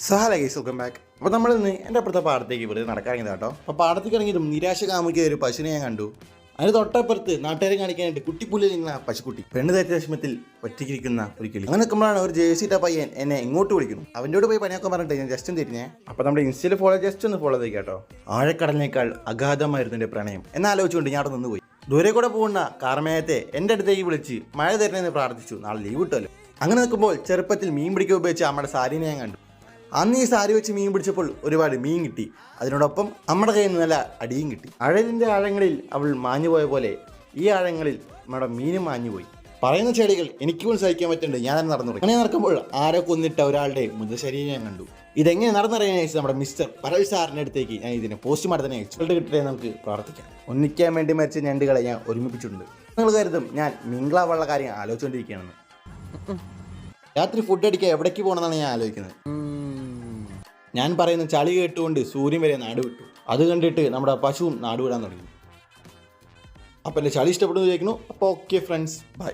Sahala guys welcome back അപ്പോൾ നമ്മൾ ഇന്ന് എന്റെ അപ്പുറത്തെ പാടത്തേക്ക് ഇവിടെ നടക്കാനിങ്ങി കേട്ടോ. അപ്പോൾ പാടത്തേക്ക് ഇറങ്ങിയതും നിരാശ കാമുകിയ ഒരു പശുവിനെ ഞാൻ കണ്ടു. അതിന് തൊട്ടപ്പുറത്ത് നാട്ടുകാരെ കാണിക്കാനായിട്ട് കുട്ടിപ്പുല്ലിൽ നിന്ന പശുക്കുട്ടി. പെണ്ണ് തേറ്റ വിഷമത്തിൽ ഒറ്റയ്ക്കിരിക്കുന്ന ഒരു കിളി. അങ്ങനെ നിൽക്കുമ്പോഴാണ് ഒരു ജേഴ്സിട്ട പയ്യൻ എന്നെ ഇങ്ങോട്ട് വിളിക്കുന്നു. അവന്റെ പോയി പണിയൊക്കെ പറഞ്ഞിട്ട് ഞാൻ ജസ്റ്റ് തിരിഞ്ഞേ അപ്പോൾ നമ്മുടെ ഇൻസ്റ്റയിൽ ഫോളോ ജസ്റ്റ് ഒന്ന് ഫോളോ ചെയ്ത് കേട്ടോ. ആഴക്കടലിനേക്കാൾ അഗാധമായിരുന്നു എന്റെ പ്രണയം. എന്നാലോചിച്ചുകൊണ്ട് ഞാൻ അവിടെ നിന്ന് പോയി. ദൂരെ കൂടെ പോകുന്ന കാർമേയത്തെ എന്റെ അടുത്തേക്ക് വിളിച്ച് മഴ തരണമെന്ന് പ്രാർത്ഥിച്ചു. നാളെ ലീവ് കിട്ടുമല്ലോ അങ്ങനെ നിൽക്കുമ്പോൾ ചെറുപ്പത്തിൽ മീൻ പിടിക്കാൻ ഉപയോഗിച്ച് നമ്മുടെ സാരിനെ ഞാൻ കണ്ടു. അന്ന് ഈ സാരി വെച്ച് മീൻ പിടിച്ചപ്പോൾ ഒരുപാട് മീൻ കിട്ടി. അതിനോടൊപ്പം നമ്മുടെ കയ്യിൽ നിന്ന് നല്ല അടിയും കിട്ടി. അഴലിന്റെ ആഴങ്ങളിൽ അവൾ മാഞ്ഞു പോയ പോലെ ഈ ആഴങ്ങളിൽ നമ്മുടെ മീനും മാഞ്ഞു പോയി പറയുന്ന ചെടികൾ എനിക്ക് പോലും സഹിക്കാൻ പറ്റുന്നുണ്ട്. ഞാൻ നടന്നു. അങ്ങനെ നടക്കുമ്പോൾ ആരോ കൊന്നിട്ട ഒരാളുടെ മൃതശരീരം ഞാൻ കണ്ടു. ഇതെങ്ങനെ നടന്നറിയാൻ അയച്ചു നമ്മുടെ മിസ്റ്റർ പരൽ സാറിന്റെ അടുത്തേക്ക് ഞാൻ ഇതിനെ പോസ്റ്റ്മോർട്ടം തന്നെ റിസൾട്ട് കിട്ടട്ടെ നമുക്ക് പ്രാർത്ഥിക്കാം. ഒന്നിക്കാൻ വേണ്ടി മരിച്ച ഞണ്ടുകളെ ഞാൻ ഒരുമിപ്പിച്ചിട്ടുണ്ട്. നിങ്ങൾ കരുതും ഞാൻ മിങ്കളാവുള്ള കാര്യം ആലോചിച്ചുകൊണ്ടിരിക്കുകയാണെന്ന്. രാത്രി ഫുഡ് അടിക്കാൻ എവിടേക്ക് പോകണമെന്നാണ് ഞാൻ ആലോചിക്കുന്നത്. ഞാൻ പറയുന്ന ചളി കേട്ടുകൊണ്ട് സൂര്യൻ വരെ നാട് വിട്ടു. അത് കണ്ടിട്ട് നമ്മുടെ പശുവും നാട് വിടാൻ തുടങ്ങി. അപ്പം എന്റെ ചളി ഇഷ്ടപ്പെടുന്നു ചോദിക്കുന്നു അപ്പോൾ ഓക്കെ ഫ്രണ്ട്സ് ബൈ